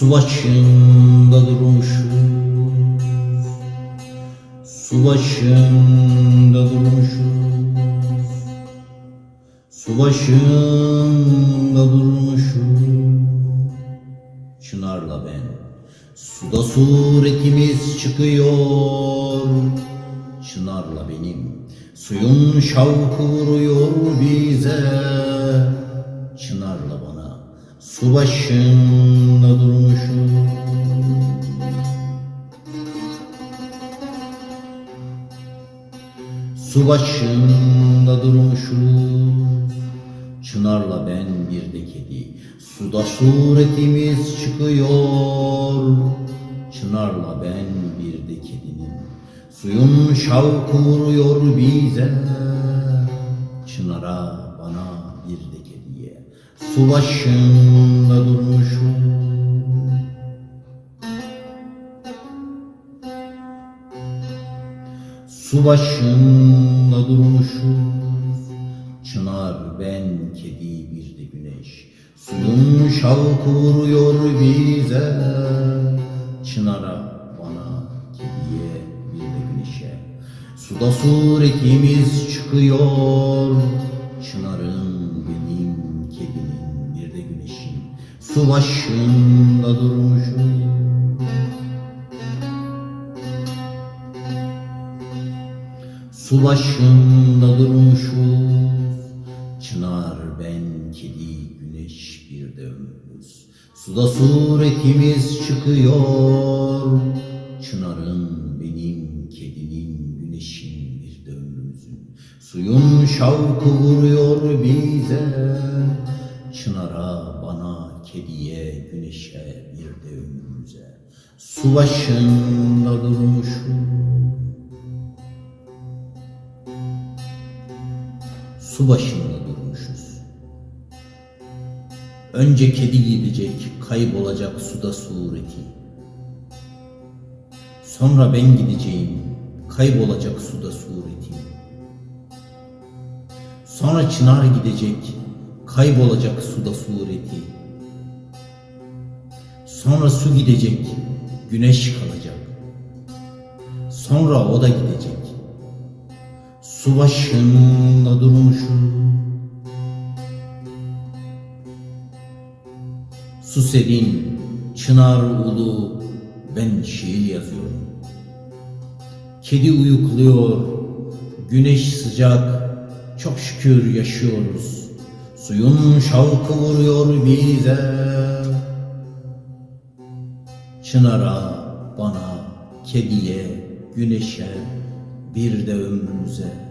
Su başında durmuşuz Su başında durmuşuz Su başında durmuşuz Çınarla ben Suda suretimiz çıkıyor. Çınarla benim Suyun şavku vuruyor bize Su başında durmuşum. Su başında durmuşuz Çınarla ben bir de kedi Suda suretimiz çıkıyor. Çınarla ben bir de kedinin Suyun şavku vuruyor bize. Çınara bana bir de kediye. Su başında durmuşum. Su başında durmuşuz Çınar ben kedi bir de güneş. Suyun şavku vuruyor bize. Çınara bana kediye bir de güneşe. Suda suretimiz çıkıyor Çınarın benim kedinin bir de güneşin Su başında durmuşuz Su başında durmuşuz. Çınar ben kedi güneş bir de Suda suretimiz çıkıyor. Çınarın Suyun şavku vuruyor bize Çınara bana kediye güneşe bir de ömrümüze Su başında durmuşuz su başında durmuşuz. Önce kedi gidecek, kaybolacak suda sureti. Sonra ben gideceğim, kaybolacak suda sureti. Sonra çınar gidecek, kaybolacak suda sureti. Sonra su gidecek, güneş kalacak. Sonra o da gidecek. Su başında durmuşum Su serin, çınar ulu Ben şiir yazıyorum Kedi uyukluyor Güneş sıcak Çok şükür yaşıyoruz. Suyun şavkı vuruyor bize. Çınara, bana, kediye, güneşe, bir de ömrümüze